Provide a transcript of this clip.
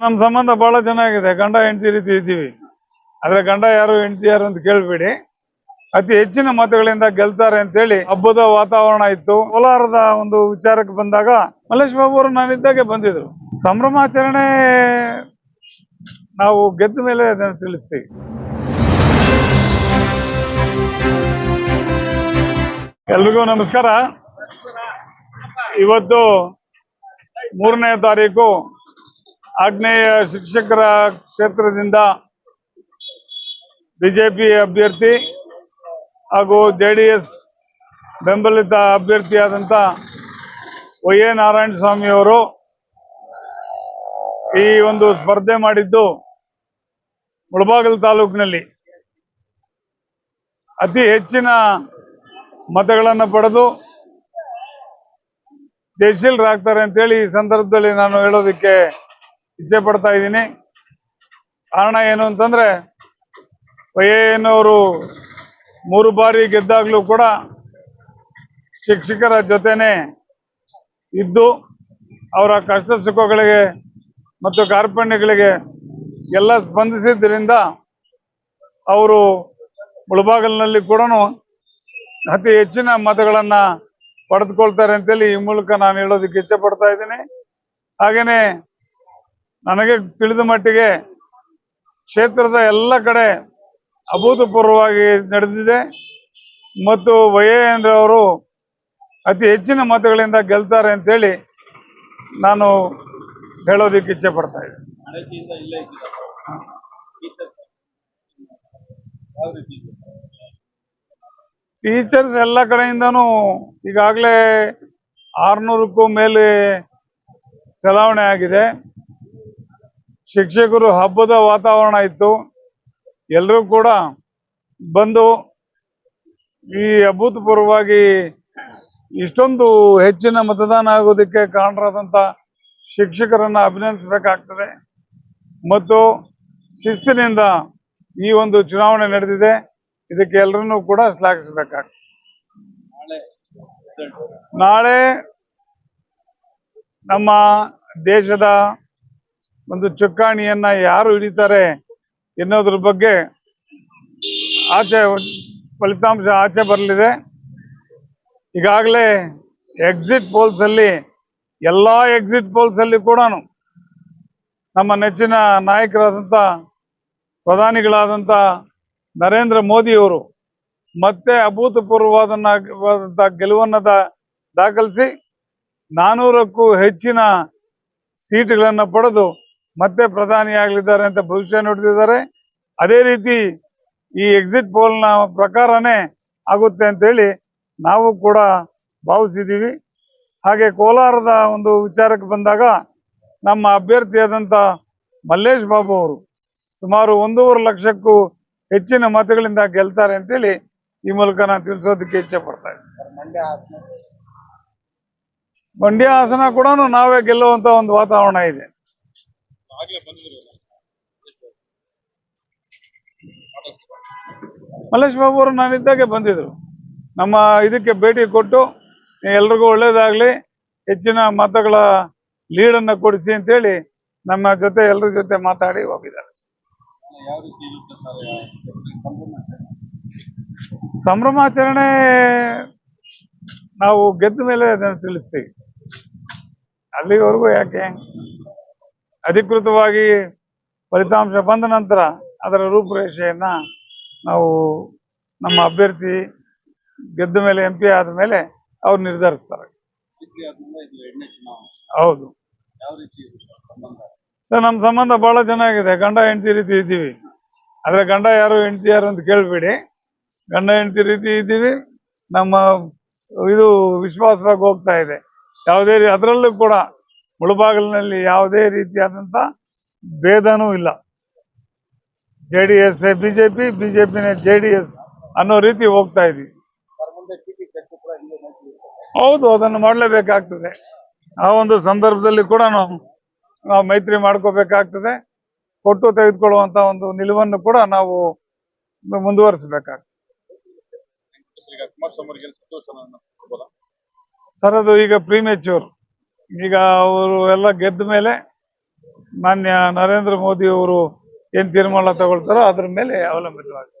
ನಮ್ಮ ಸಂಬಂಧ ಬಹಳ ಚೆನ್ನಾಗಿದೆ. ಗಂಡ, ಹೆಂಡತಿ ರೀತಿ ಇದ್ದೀವಿ. ಆದ್ರೆ ಗಂಡ ಯಾರು, ಹೆಂಡತಿ ಯಾರು ಅಂತ ಕೇಳ್ಬೇಡಿ. ಅತಿ ಹೆಚ್ಚಿನ ಮತಗಳಿಂದ ಗೆಲ್ತಾರೆ ಅಂತೇಳಿ ಹಬ್ಬದ ವಾತಾವರಣ ಇತ್ತು. ಕೋಲಾರದ ಒಂದು ವಿಚಾರಕ್ಕೆ ಬಂದಾಗ ಮಲ್ಲೇಶ್ ಬಾಬು ಅವರು ನಾನಿದ್ದಾಗೆ ಬಂದಿದ್ರು. ಸಂಭ್ರಮಾಚರಣೆ ನಾವು ಗೆದ್ದ ಮೇಲೆ ಅದನ್ನು ತಿಳಿಸ್ತೀವಿ. ಎಲ್ರಿಗೂ ನಮಸ್ಕಾರ. ಇವತ್ತು ಮೂರನೇ ತಾರೀಕು ಆಗ್ನೇಯ ಶಿಕ್ಷಕರ ಕ್ಷೇತ್ರದಿಂದ ಬಿಜೆಪಿ ಅಭ್ಯರ್ಥಿ ಹಾಗೂ ಜೆ ಡಿ ಎಸ್ ಬೆಂಬಲಿತ ಅಭ್ಯರ್ಥಿಯಾದಂಥ ವೈ ಎ ನಾರಾಯಣ ಸ್ವಾಮಿ ಅವರು ಈ ಒಂದು ಸ್ಪರ್ಧೆ ಮಾಡಿದ್ದು ಮುಳಬಾಗಿಲು ತಾಲೂಕಿನಲ್ಲಿ. ಅತಿ ಹೆಚ್ಚಿನ ಮತಗಳನ್ನು ಪಡೆದು ಜಯಶೀಲರಾಗ್ತಾರೆ ಅಂತೇಳಿ ಈ ಸಂದರ್ಭದಲ್ಲಿ ನಾನು ಹೇಳೋದಕ್ಕೆ ಇಚ್ಛೆ ಪಡ್ತಾ ಇದ್ದೀನಿ. ಕಾರಣ ಏನು ಅಂತಂದ್ರೆ ಪಯ್ಯನವರು ಮೂರು ಬಾರಿ ಗೆದ್ದಾಗ್ಲೂ ಕೂಡ ಶಿಕ್ಷಕರ ಜೊತೆನೆ ಇದ್ದು, ಅವರ ಕಷ್ಟ ಸುಖಗಳಿಗೆ ಮತ್ತು ಕಾರ್ಪಣ್ಯಗಳಿಗೆ ಎಲ್ಲ ಸ್ಪಂದಿಸಿದ್ದರಿಂದ ಅವರು ಮುಳಬಾಗಲಿನಲ್ಲಿ ಕೂಡ ಅತಿ ಹೆಚ್ಚಿನ ಮತಗಳನ್ನು ಪಡೆದುಕೊಳ್ತಾರೆ ಅಂತೇಳಿ ಈ ಮೂಲಕ ನಾನು ಹೇಳೋದಕ್ಕೆ ಇಚ್ಛೆ ಪಡ್ತಾ ಇದ್ದೀನಿ. ಹಾಗೇನೆ ನನಗೆ ತಿಳಿದ ಮಟ್ಟಿಗೆ ಕ್ಷೇತ್ರದ ಎಲ್ಲ ಕಡೆ ಅಭೂತಪೂರ್ವವಾಗಿ ನಡೆದಿದೆ. ಮತ್ತು ಅವರು ಅತಿ ಹೆಚ್ಚಿನ ಮತಗಳಿಂದ ಗೆಲ್ತಾರೆ ಅಂತೇಳಿ ನಾನು ಹೇಳೋದಕ್ಕೆ ಇಚ್ಛೆ ಪಡ್ತಾ ಇದ್ದೀನಿ. ಹಳಕಿಯಿಂದ ಇಲ್ಲೇ ಇದ್ದೀರಾ? ಟೀಚರ್ಸ್? ಯಾವ ರೀತಿ ಇದೆ? ಟೀಚರ್ಸ್ ಎಲ್ಲ ಕಡೆಯಿಂದನೂ ಈಗಾಗಲೇ ಆರ್ನೂರಕ್ಕೂ ಮೇಲೆ ಚಲಾವಣೆ ಆಗಿದೆ. ಶಿಕ್ಷಕರು ಹಬ್ಬದ ವಾತಾವರಣ ಇತ್ತು. ಎಲ್ಲರೂ ಕೂಡ ಬಂದು ಈ ಅಭೂತಪೂರ್ವವಾಗಿ ಇಷ್ಟೊಂದು ಹೆಚ್ಚಿನ ಮತದಾನ ಆಗೋದಕ್ಕೆ ಕಾರಣರಾದಂಥ ಶಿಕ್ಷಕರನ್ನ ಅಭಿನಂದಿಸಬೇಕಾಗ್ತದೆ. ಮತ್ತು ಶಿಸ್ತಿನಿಂದ ಈ ಒಂದು ಚುನಾವಣೆ ನಡೆದಿದೆ. ಇದಕ್ಕೆ ಎಲ್ಲರನ್ನೂ ಕೂಡ ಶ್ಲಾಘಿಸಬೇಕಾಗ್ತದೆ. ನಾಳೆ ನಮ್ಮ ದೇಶದ ಒಂದು ಚುಕ್ಕಾಣಿಯನ್ನ ಯಾರು ಹಿಡಿತಾರೆ ಎನ್ನೋದ್ರ ಬಗ್ಗೆ ಆಚೆ ಫಲಿತಾಂಶ ಆಚೆ ಬರಲಿದೆ. ಈಗಾಗಲೇ ಎಕ್ಸಿಟ್ ಪೋಲ್ಸ್ ಅಲ್ಲಿ, ಎಲ್ಲಾ ಎಕ್ಸಿಟ್ ಪೋಲ್ಸ್ ಅಲ್ಲಿ ಕೂಡ ನಮ್ಮ ನೆಚ್ಚಿನ ನಾಯಕರಾದಂಥ ಪ್ರಧಾನಿಗಳಾದಂಥ ನರೇಂದ್ರ ಮೋದಿಯವರು ಮತ್ತೆ ಅಭೂತಪೂರ್ವವಾದಂಥ ಗೆಲುವನ್ನ ದಾಖಲಿಸಿ ನಾನೂರಕ್ಕೂ ಹೆಚ್ಚಿನ ಸೀಟ್ಗಳನ್ನ ಪಡೆದು ಮತ್ತೆ ಪ್ರಧಾನಿ ಆಗಲಿದ್ದಾರೆ ಅಂತ ಭವಿಷ್ಯ ನುಡಿದಿದ್ದಾರೆ. ಅದೇ ರೀತಿ ಈ ಎಕ್ಸಿಟ್ ಪೋಲ್ನ ಪ್ರಕಾರನೇ ಆಗುತ್ತೆ ಅಂತೇಳಿ ನಾವು ಕೂಡ ಭಾವಿಸಿದ್ದೀವಿ. ಹಾಗೆ ಕೋಲಾರದ ಒಂದು ವಿಚಾರಕ್ಕೆ ಬಂದಾಗ ನಮ್ಮ ಅಭ್ಯರ್ಥಿಯಾದಂಥ ಮಲ್ಲೇಶ್ ಬಾಬು ಅವರು ಸುಮಾರು ಒಂದೂವರೆ ಲಕ್ಷಕ್ಕೂ ಹೆಚ್ಚಿನ ಮತಗಳಿಂದ ಗೆಲ್ತಾರೆ ಅಂತೇಳಿ ಈ ಮೂಲಕ ನಾನು ತಿಳಿಸೋದಕ್ಕೆ ಇಚ್ಛೆ ಪಡ್ತಾ ಇದ್ದೀನಿ. ಮಂಡ್ಯ ಹಾಸನ. ಮಂಡ್ಯ ಹಾಸನ ಕೂಡ ನಾವೇ ಗೆಲ್ಲುವಂತ ಒಂದು ವಾತಾವರಣ ಇದೆ. ಮಲ್ಲೇಶ್ ಬಾಬು ಅವರು ನಾನಿದ್ದಾಗೆ ಬಂದಿದ್ರು. ನಮ್ಮ ಇದಕ್ಕೆ ಭೇಟಿ ಕೊಟ್ಟು ಎಲ್ರಿಗೂ ಒಳ್ಳೇದಾಗ್ಲಿ, ಹೆಚ್ಚಿನ ಮತಗಳ ಲೀಡನ್ನ ಕೊಡಿಸಿ ಅಂತೇಳಿ ನಮ್ಮ ಜೊತೆ ಎಲ್ಲರ ಜೊತೆ ಮಾತಾಡಿ ಹೋಗಿದ್ದಾರೆ. ಸಂಭ್ರಮಾಚರಣೆ ನಾವು ಗೆದ್ದ ಮೇಲೆ ಅದನ್ನು ತಿಳಿಸ್ತೀವಿ. ಅಲ್ಲಿವರೆಗೂ ಯಾಕೆ? ಅಧಿಕೃತವಾಗಿ ಫಲಿತಾಂಶ ಬಂದ ನಂತರ ಅದರ ರೂಪುರೇಷೆಯನ್ನ ನಾವು ನಮ್ಮ ಅಭ್ಯರ್ಥಿ ಗೆದ್ದ ಮೇಲೆ ಎಂ ಪಿ ಆದ ಮೇಲೆ ಅವ್ರು ನಿರ್ಧರಿಸ್ತಾರೆ. ಹೌದು. ಸರ್ ನಮ್ಮ ಸಂಬಂಧ ಬಹಳ ಚೆನ್ನಾಗಿದೆ. ಗಂಡ, ಹೆಂಡತಿ ರೀತಿ ಇದ್ದೀವಿ. ಆದ್ರೆ ಗಂಡ ಯಾರು, ಹೆಂಡತಿ ಯಾರು ಅಂತ ಕೇಳ್ಬೇಡಿ. ಗಂಡ, ಹೆಂಡತಿ ರೀತಿ ಇದ್ದೀವಿ. ನಮ್ಮ ಇದು ವಿಶ್ವಾಸವಾಗಿ ಹೋಗ್ತಾ ಇದೆ. ಯಾವುದೇ ಅದರಲ್ಲೂ ಕೂಡ ಮುಳಬಾಗಿಲಿನಲ್ಲಿ ಯಾವುದೇ ರೀತಿಯಾದಂಥ ಭೇದನೂ ಇಲ್ಲ. ಜೆ ಡಿ ಎಸ್ ಬಿಜೆಪಿ ಬಿಜೆಪಿನೇ ಜೆ ಡಿ ಎಸ್ ಅನ್ನೋ ರೀತಿ ಹೋಗ್ತಾ ಇದೀವಿ ಹೌದು ಅದನ್ನು ಮಾಡಲೇಬೇಕಾಗ್ತದೆ. ಆ ಒಂದು ಸಂದರ್ಭದಲ್ಲಿ ಕೂಡ ನಾವು ನಾವು ಮೈತ್ರಿ ಮಾಡ್ಕೋಬೇಕಾಗ್ತದೆ. ಕೊಟ್ಟು ತೆಗೆದುಕೊಳ್ಳುವಂತ ಒಂದು ನಿಲುವನ್ನು ಕೂಡ ನಾವು ಮುಂದುವರಿಸಬೇಕಾಗ್ತದೆ. ಸರ್ ಅದು ಈಗ ಪ್ರೀಮೇಚೂರ್ ಈಗ ಅವರು ಎಲ್ಲ ಗೆದ್ದ ಮೇಲೆ ಮಾನ್ಯ ನರೇಂದ್ರ ಮೋದಿ ಅವರು ಏನ್ ತೀರ್ಮಾನ ತಗೊಳ್ತಾರೋ ಅದ್ರ ಮೇಲೆ ಅವಲಂಬಿತವಾಗಿದೆ